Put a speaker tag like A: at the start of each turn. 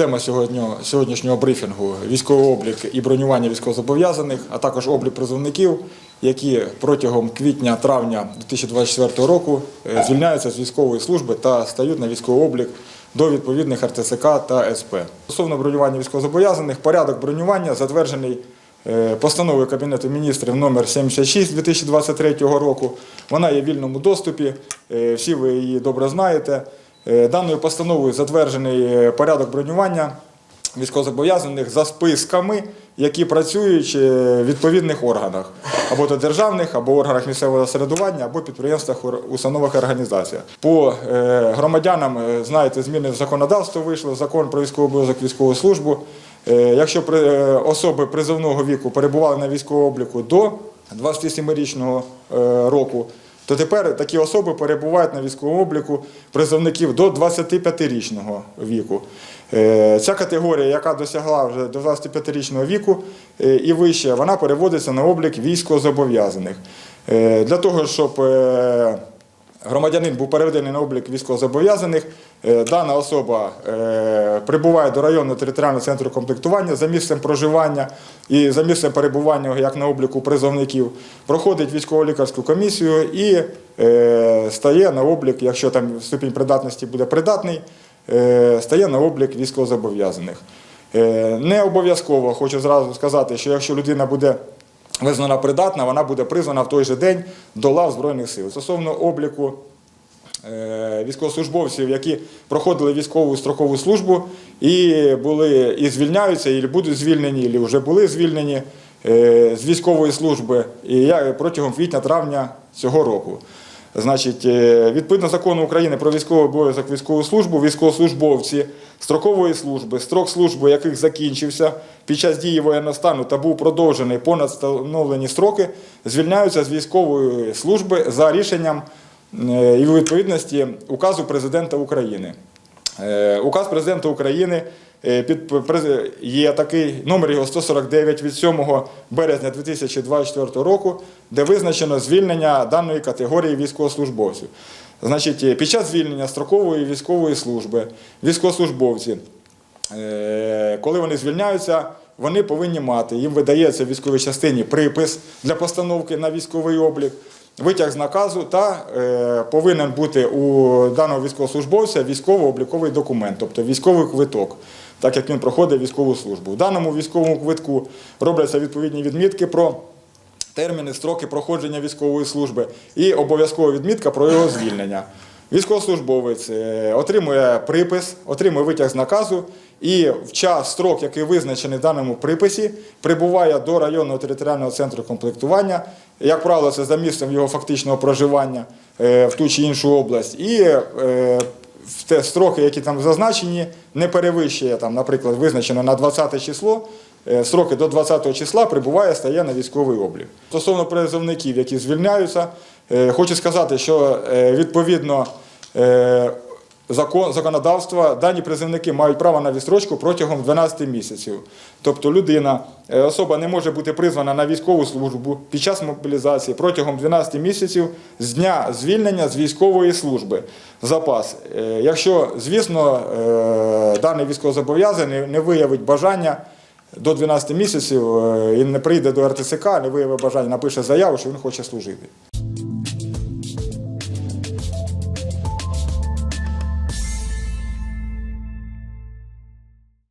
A: Тема сьогодні, сьогоднішнього брифінгу військовий облік і бронювання військовозобов'язаних, а також облік призовників, які протягом квітня-травня 2024 року е, звільняються з військової служби та стають на військовий облік до відповідних РТЦК та СП. Стосовно бронювання військовозобов'язаних, порядок бронювання затверджений е, постановою Кабінету міністрів номер 76 2023 року. Вона є в вільному доступі, е, всі ви її добре знаєте. Е, Даною постановою затверджений е, порядок бронювання військовозобов'язаних за списками, які працюють е, в відповідних органах, або то державних, або органах місцевого самоврядування, або підприємствах, установах і організаціях. По громадянам, знаєте, зміни в законодавство вийшло, закон про військовий обов'язок військову службу. Якщо особи призовного віку перебували на військовому обліку до 27-річного е, року, то тепер такі особи перебувають на військовому обліку призовників до 25-річного віку. Е, Ця категорія, яка досягла вже до 25-річного віку е, і вище, вона переводиться на облік військовозобов'язаних. Е, Для того, щоб громадянин був переведений на облік військовозобов'язаних, е, дана особа е, прибуває до районного територіального центру комплектування за місцем проживання і за місцем перебування як на обліку призовників, проходить військово-лікарську комісію і е, стає на облік, якщо там ступінь придатності буде придатний, стає на облік військовозобов'язаних. Не обов'язково хочу зразу сказати, що якщо людина буде визнана придатна, вона буде призвана в той же день до лав Збройних сил. Стосовно обліку е, військовослужбовців, які проходили військову строкову службу і були і звільняються, і будуть звільнені, і вже були звільнені е, з військової служби і протягом квітня-травня цього року. Значить, е, відповідно закону України про військовий обов'язок військову службу, військовослужбовці строкової служби, строк служби яких закінчився під час дії воєнного стану та був продовжений понад встановлені строки, звільняються з військової служби за рішенням е, і відповідності указу президента України. Е, Указ президента України під є такий номер його 149 від 7 березня 2024 року, де визначено звільнення даної категорії військовослужбовців. Значить, е, під час звільнення строкової військової служби військовослужбовці, е, коли вони звільняються, вони повинні мати, їм видається в військовій частині припис для постановки на військовий облік, витяг з наказу та е, повинен бути у даного військовослужбовця військово-обліковий документ, тобто військовий квиток, так як він проходить військову службу. У даному військовому квитку робляться відповідні відмітки про терміни, строки проходження військової служби і обов'язкова відмітка про його звільнення. Військовослужбовець е, отримує припис, отримує витяг з наказу і в час строк, який визначений в даному приписі, прибуває до районного територіального центру комплектування. Як правило, це за місцем його фактичного проживання е, в ту чи іншу область. І е, в те строки, які там зазначені, не перевищує, там, наприклад, визначено на 20 число, е, строки до 20 числа прибуває, стає на військовий облік. Стосовно призовників, які звільняються, е, хочу сказати, що е, відповідно закон, законодавства дані призовники мають право на відстрочку протягом 12 місяців. Тобто людина, е, особа не може бути призвана на військову службу під час мобілізації протягом 12 місяців з дня звільнення з військової служби. Запас. Е, Якщо, звісно, е, даний військовозобов'язаний не виявить бажання до 12 місяців і не прийде до РТЦК, не виявить бажання, напише заяву, що він хоче служити.